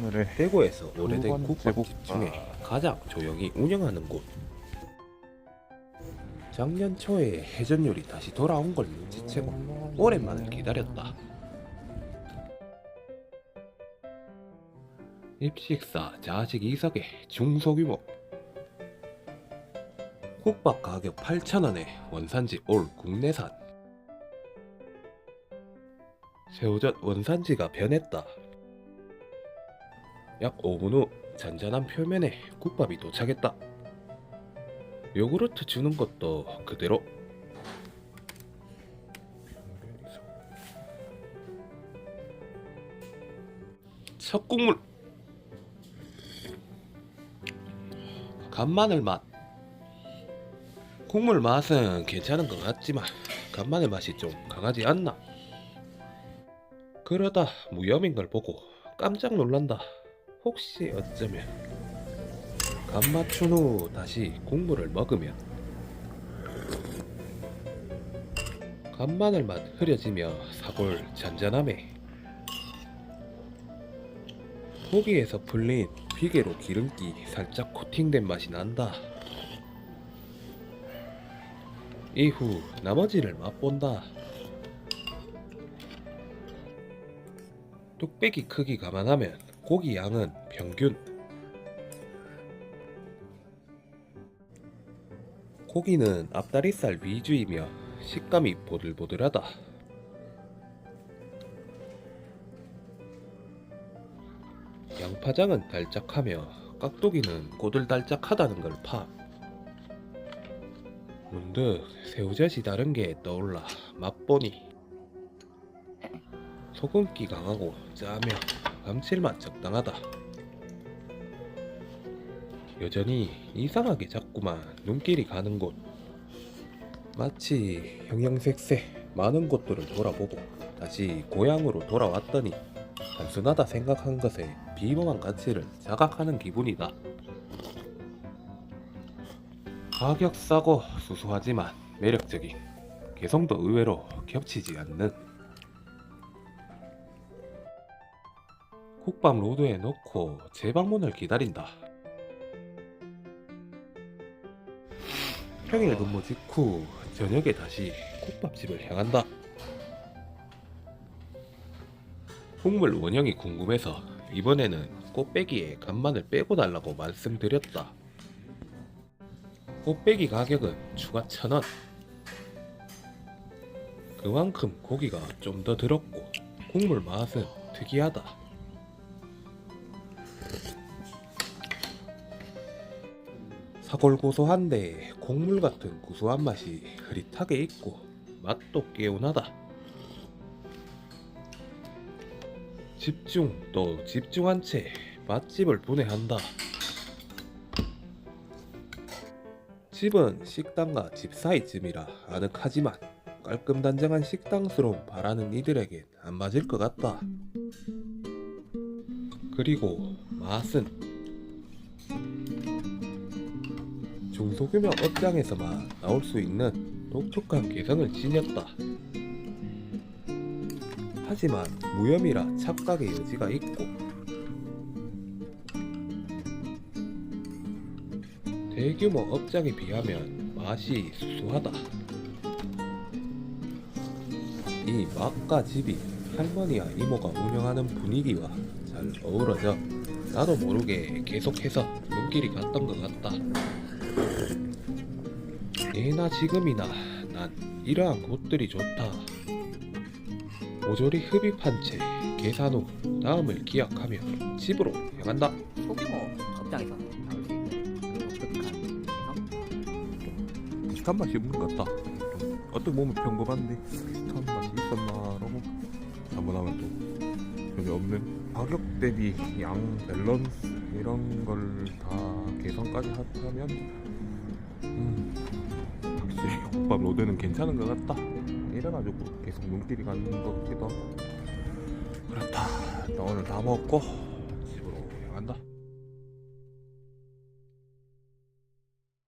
오늘의 대구에서 오래된 국밥집 국밥. 중에 가장 조용히 운영하는 곳. 작년 초에 해전율이 다시 돌아온 걸 눈치채고 오랜만에 기다렸다. 입식사 자식 이석의 중소규모 국밥 가격 8,000원에 원산지 올 국내산 새우젓 원산지가 변했다. 약 5분 후 잔잔한 표면에 국밥이 도착했다. 요구르트 주는 것도 그대로. 첫 국물. 간마늘 맛. 국물 맛은 괜찮은 것 같지만 간마늘 맛이 좀 강하지 않나? 그러다 무염인 걸 보고 깜짝 놀란다. 혹시 어쩌면 간 맞춘 후 다시 국물을 먹으면 간마늘 맛 흐려지며 사골 잔잔함에 고기에서 풀린 비계로 기름기 살짝 코팅된 맛이 난다. 이후 나머지를 맛본다. 뚝배기 크기 감안하면 고기 양은 평균. 고기는 앞다리살 위주이며 식감이 보들보들하다. 양파장은 달짝하며 깍두기는 꼬들달짝하다는 걸 파. 문득 새우젓이 다른 게 떠올라 맛보니. 소금기 강하고 짜며 감칠맛 적당하다. 여전히 이상하게 자꾸만 눈길이 가는 곳. 마치 형형색색 많은 곳들을 돌아보고 다시 고향으로 돌아왔더니 단순하다 생각한 것에 비범한 가치를 자각하는 기분이다. 가격 싸고 수수하지만 매력적인 개성도 의외로 겹치지 않는 국밥 로드에 넣고 재방문을 기다린다. 평일 근무 직후 저녁에 다시 국밥집을 향한다. 국물 원형이 궁금해서 이번에는 꽃배기에 간만을 빼고 달라고 말씀드렸다. 꽃배기 가격은 추가 천 원. 그만큼 고기가 좀 더 들었고 국물 맛은 특이하다. 사골 고소한데 곡물 같은 구수한 맛이 흐릿하게 있고 맛도 개운하다. 집중 또 집중한 채 맛집을 분해한다. 집은 식당과 집 사이쯤이라 아늑하지만 깔끔 단정한 식당스러움 바라는 이들에겐 안 맞을 것 같다. 그리고 맛은 중소규모 업장에서만 나올 수 있는 독특한 개성을 지녔다. 하지만 무염이라 착각의 여지가 있고 대규모 업장에 비하면 맛이 수수하다. 이 맛과 집이 할머니와 이모가 운영하는 분위기와 잘 어우러져 나도 모르게 계속해서 눈길이 갔던 것 같다. 예나 지금이나 난 이러한 곳들이 좋다. 모조리 흡입한 채 계산 후 다음을 기약하며 집으로 향한다. 소규모 업장에서 나올 수 있는? 비슷한 맛이 없는 것 같다. 좀 어떻게 보면 평범한데 비슷한 맛이 있었나라고 한번 하면 또 전혀 없는 가격 대비 양 밸런스 이런 걸다 개선까지 하면 음, 확실히 국밥 로드는 괜찮은 것 같다. 이래가지고 계속 눈길이 가는 것 같기도 하고 그렇다. 오늘 다 먹고